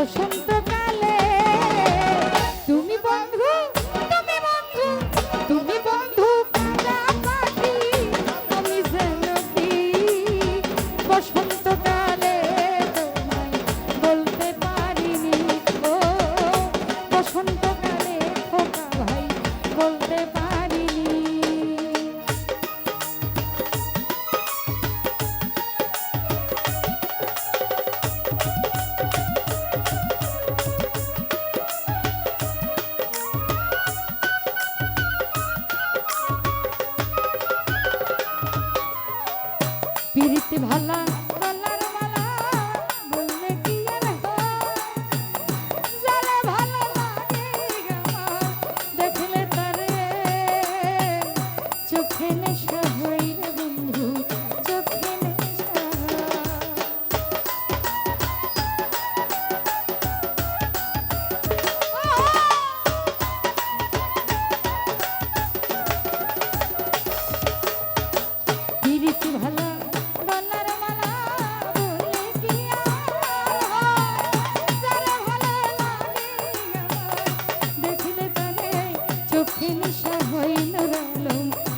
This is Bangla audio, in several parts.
বসন্তকালে। তুমি বন্ধু তুমি বন্ধু তুমি বন্ধু পাখি, আমি জানি বসন্তকালে তোমায় বলতে পারিনি, ও বসন্তকালে খোকা ভাই, বলতে পারি पीरित भला আশা হইল রলম।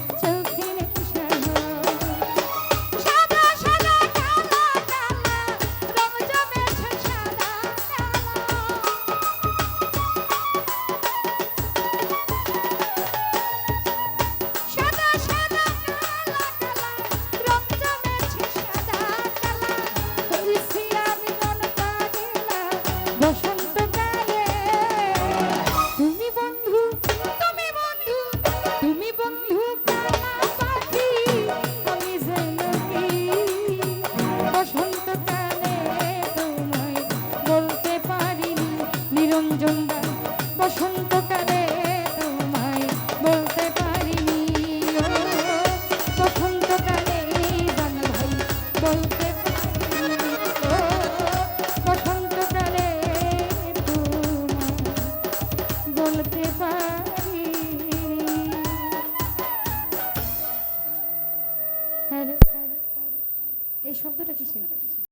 বলতে পারি। হ্যাঁ এই শব্দটা কিসের?